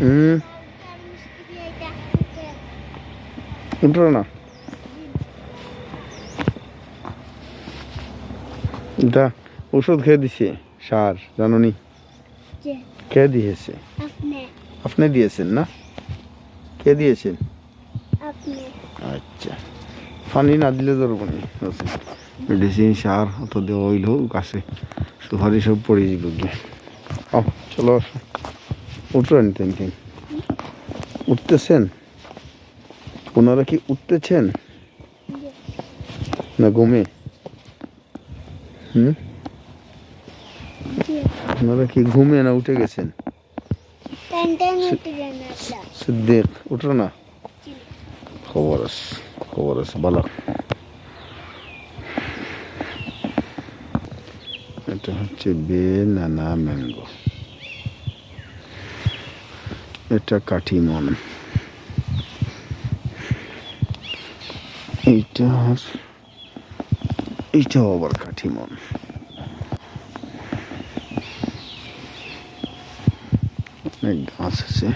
হুম। না? এটা ওষুধ খেয়ে দিছে সার জানো নি কে? দিয়েছে? আপনি। দিয়েছেন না? কে দিয়েছেন? আচ্ছা। পানি না দিলে ধরবো নি মেডিসিন সার অত দেওয়া হইলেও গাছে সুপারি সব পড়ে যাবে গিয়ে। ও চলো আসো। উঠলেন তিন তিন উঠতেছেন? ওনারা কি উঠতেছেন? না ঘুমে হুম? ওনারা কি ঘুমে না উঠে গেছেন? সিদ্দিক উঠো না। খবর আছে খবর আছে ভালো। এটা হচ্ছে বেনানা ম্যাঙ্গো। এটা কাঠি মন এইটা এইটাও আবার কাঠি মন অনেক গাছ আছে।